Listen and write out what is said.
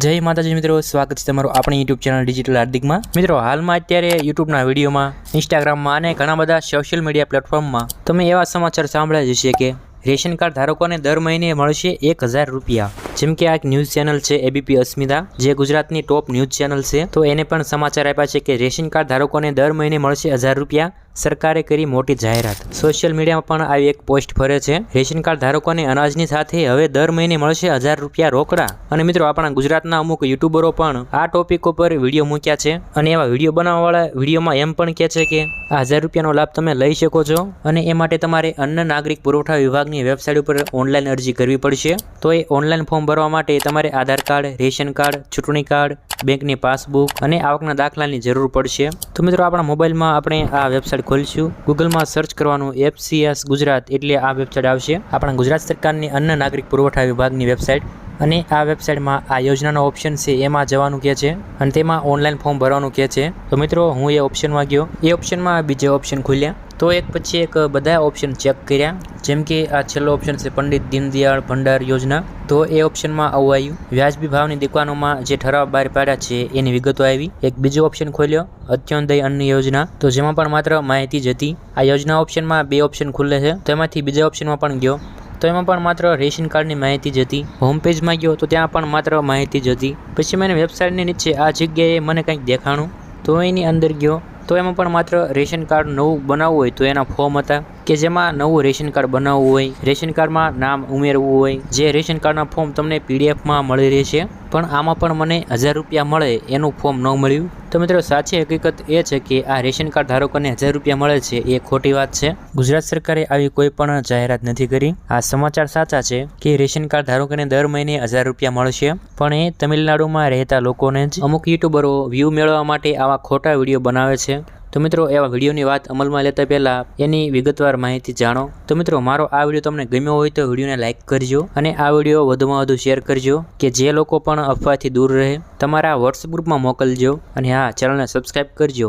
જય માતાજી મિત્રો, સ્વાગત છે તમારું આપણી યુટ્યુબ ચેનલ ડિજિટલ હાર્દિકમાં. મિત્રો, હાલમાં અત્યારે યુટ્યુબના વિડીયોમાં ઇન્સ્ટાગ્રામમાં અને ઘણા બધા સોશિયલ મીડિયા પ્લેટફોર્મમાં તમે એવા સમાચાર સાંભળ્યા જ હશે કે રેશન કાર્ડ ધારકોને દર મહિને મળશે એક હજાર રૂપિયા. જેમ કે આ એક ન્યૂઝ ચેનલ છે એબીપી અસ્મિતા, જે ગુજરાતની ટોપ ન્યૂઝ ચેનલ છે. તો એને પણ સમાચાર આપ્યા છે કે રેશન કાર્ડ ધારકોને દર મહિને મળશે હજાર રૂપિયા. સરકારે કરી મોટી જાહેરાત. સોશિયલ મીડિયામાં પણ આવી એક પોસ્ટ ફરે છે. રેશન કાર્ડ ધારકોને અનાજની સાથે હવે દર મહિને મળશે હજાર રૂપિયા રોકડા. અને મિત્રો, આપણા ગુજરાતના અમુક યુટ્યુબરો પણ આ ટોપિક ઉપર વીડિયો મૂક્યા છે. અને એવા વીડિયો બનાવવાવાળા વિડીયોમાં એમ પણ કહે છે કે, આ હજાર રૂપિયાનો લાભ તમે લઈ શકો છો. અને એ માટે તમારે અન્ન નાગરિક પુરવઠા વિભાગની વેબસાઇટ ઉપર ઓનલાઈન અરજી કરવી પડશે. તો એ ઓનલાઈન ફોર્મ ભરવા માટે તમારે આધાર કાર્ડ, રેશન કાર્ડ, ચૂંટણી કાર્ડ, બેંકની પાસબુક અને આવકના દાખલાની જરૂર પડશે. તો મિત્રો, આપણા મોબાઈલમાં આપણે આ વેબસાઇટ ખોલીશું. ગૂગલમાં સર્ચ કરવાનું એફસીએસ ગુજરાત એટલે આ વેબસાઇટ આવશે. આપણા ગુજરાત સરકારની અન્ન નાગરિક પુરવઠા વિભાગની વેબસાઇટ અને આ વેબસાઇટમાં આ યોજનાનો ઓપ્શન છે, એમાં જવાનું કહે છે. અને તેમાં ઓનલાઈન ફોર્મ ભરવાનું કહે છે. તો મિત્રો, હું એ ઓપ્શનમાં ગયો. એ ઓપ્શનમાં બીજા ઓપ્શન ખુલ્યા. તો એક પછી એક બધા ઓપ્શન ચેક કર્યા. જેમ કે આ છેલ્લો ઓપ્શન છે પંડિત દીનદયાળ ભંડાર યોજના. તો એ ઓપ્શનમાં આવું આવ્યું. વ્યાજબી ભાવની દુકાનોમાં જે ઠરાવ બહાર પાડ્યા છે એની વિગતો આવી. એક બીજો ઓપ્શન ખોલ્યો, અત્યોદય અન્ન યોજના. તો જેમાં પણ માત્ર માહિતી જ હતી. આ યોજના ઓપ્શનમાં બે ઓપ્શન ખુલ્લે છે. તો એમાંથી બીજા ઓપ્શનમાં પણ ગયો. તો એમાં પણ માત્ર રેશન કાર્ડની માહિતી જ હતી. હોમ પેજમાં ગયો તો ત્યાં પણ માત્ર માહિતી જ હતી. પછી મને વેબસાઇટની નીચે આ જગ્યાએ મને કંઈક દેખાણું. તો એની અંદર ગયો. તો એમાં પણ માત્ર રેશન કાર્ડ નવું બનાવવું હોય તો એના ફોર્મ હતા. કે જેમાં નવું રેશન કાર્ડ બનાવવું હોય, રેશન કાર્ડમાં નામ ઉમેરવું હોય, જે રેશન કાર્ડના ફોર્મ તમને પીડીએફમાં મળી રહેશે પણ આમાં પણ મને હજાર રૂપિયા મળે એનું ફોર્મ ન મળ્યું. તો મિત્રો, સાચી હકીકત એ છે કે આ રેશન કાર્ડ ધારકોને હજાર રૂપિયા મળે છે એ ખોટી વાત છે. ગુજરાત સરકારે આવી કોઈ પણ જાહેરાત નથી કરી. આ સમાચાર સાચા છે કે રેશન કાર્ડ ધારકોને દર મહિને હજાર રૂપિયા મળશે. પણ એ તમિલનાડુમાં રહેતા લોકોને જ અમુક યુટ્યુબરો વ્યૂ મેળવવા માટે આવા ખોટા વીડિયો બનાવે છે. તો મિત્રો, એવા વિડીયોની વાત અમલમાં લેતા પહેલાં એની વિગતવાર માહિતી જાણો. તો મિત્રો, મારો આ વીડિયો તમને ગમ્યો હોય તો વિડીયોને લાઇક કરજો અને આ વીડિયો વધુમાં વધુ શેર કરજો કે જે લોકો પણ અફવાથી દૂર રહે. તમારા વોટ્સઅપ ગ્રુપમાં મોકલજો અને હા, ચેનલને સબસ્ક્રાઈબ કરજો.